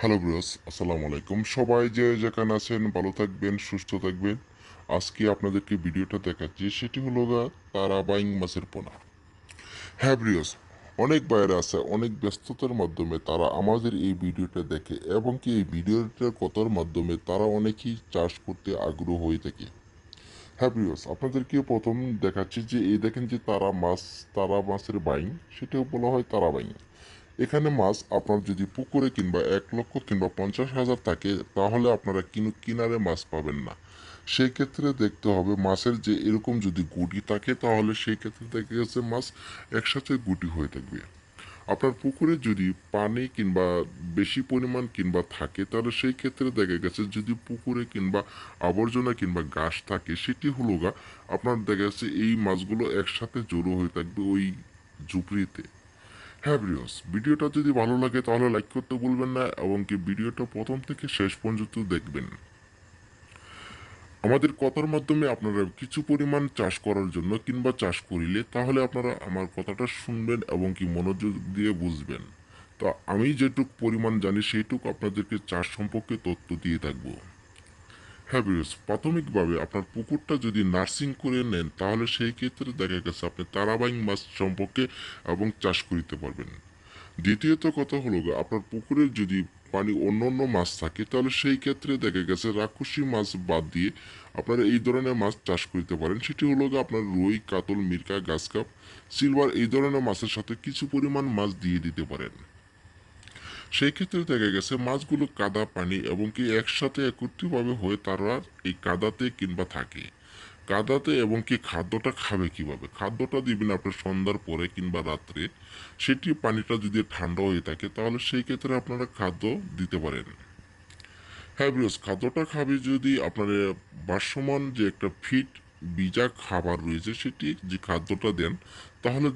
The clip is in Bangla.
হ্যালো ব্রোস আসসালামু আলাইকুম। সবাই যে যেখানে আছেন, ভালো থাকবেন, সুস্থ থাকবেন। আজকে আপনাদেরকে ভিডিওটা দেখাচ্ছি, সেটি হলো গা তারা বাইং মাছের পোনা। হ্যাঁ ব্রিয়স অনেক বাইরে আছে, অনেক ব্যস্ততার মাধ্যমে তারা আমাদের এই ভিডিওটা দেখে এবং কি এই ভিডিওটার কথার মাধ্যমে তারা অনেকেই চাষ করতে আগ্রহ হয়ে থাকে। হ্যাঁ ব্রিয়স আপনাদেরকে প্রথম দেখাচ্ছি যে, এই দেখেন যে তারা মাছ, তারা মাছের বাইং, সেটাও বলা হয় তারা বাইং। এখানে মাছ আপনার যদি পুকুরে কিংবা এক লক্ষ কিংবা পঞ্চাশ হাজার থাকে, তাহলে আপনারা কিনু, কিনারে মাছ পাবেন না। সেই ক্ষেত্রে দেখতে হবে মাছের যে এরকম যদি গুটি থাকে, তাহলে সেই ক্ষেত্রে দেখা গেছে মাছ একসাথে গুটি হয়ে থাকবে। আপনার পুকুরে যদি পানি কিংবা বেশি পরিমাণ কিংবা থাকে, তাহলে সেই ক্ষেত্রে দেখা গেছে যদি পুকুরে কিংবা আবর্জনা কিংবা ঘাস থাকে, সেটি হলো গা, আপনার দেখা গেছে এই মাছগুলো একসাথে জড়ো হয়ে থাকবে ওই ঝুপড়িতে। হ্যাঁ ব্রিয়স ভিডিওটা যদি ভালো লাগে তাহলে লাইক করতে ভুলবেন না এবং কি ভিডিওটা প্রথম থেকে শেষ পর্যন্ত দেখবেন। আমাদের কথার মাধ্যমে আপনারা কিছু পরিমাণ চাষ করার জন্য কিংবা চাষ করিলে তাহলে আপনারা আমার কথাটা শুনবেন এবং কি মনোযোগ দিয়ে বুঝবেন। তা আমি যেটুক পরিমাণ জানি সেইটুক আপনাদেরকে চাষ সম্পর্কে তথ্য দিয়ে থাকব। হ্যাঁ বিরস প্রাথমিকভাবে আপনার পুকুরটা যদি নার্সিং করে নেন, তাহলে সেই ক্ষেত্রে দেখা গেছে আপনি তারাবাইং মাছ সম্পর্কে এবং চাষ করিতে পারবেন। দ্বিতীয়ত কথা হলো আপনার পুকুরে যদি পানি অন্য অন্য মাছ থাকে, তাহলে সেই ক্ষেত্রে দেখা গেছে রাক্ষসী মাছ বাদ দিয়ে আপনারা এই ধরনের মাছ চাষ করতে পারেন। সেটি হলো আপনার রুই, কাতল, মির্কা গাছকাপ সিলভার এই ধরনের মাছের সাথে কিছু পরিমাণ মাছ দিয়ে দিতে পারেন। সেই ক্ষেত্রে দেখা গেছে মাছগুলো কাদা পানি এবং কি একসাথে একত্রিতভাবে হয়ে তারা এই কাদাতে কিংবা থাকে। কাদাতে এবং কি খাদ্যটা খাবে কীভাবে? খাদ্যটা দিবেন আপনার সন্ধ্যার পরে কিংবা রাত্রে। সেটি পানিটা যদি ঠান্ডা হয়ে থাকে তাহলে সেই ক্ষেত্রে আপনারা খাদ্য দিতে পারেন। হ্যাঁ বিরস খাদ্যটা খাবে যদি আপনার বাসমান যে একটা ফিট বিজা খাবার রয়েছে সেটি যে খাদ্যটা দেন, তাহলে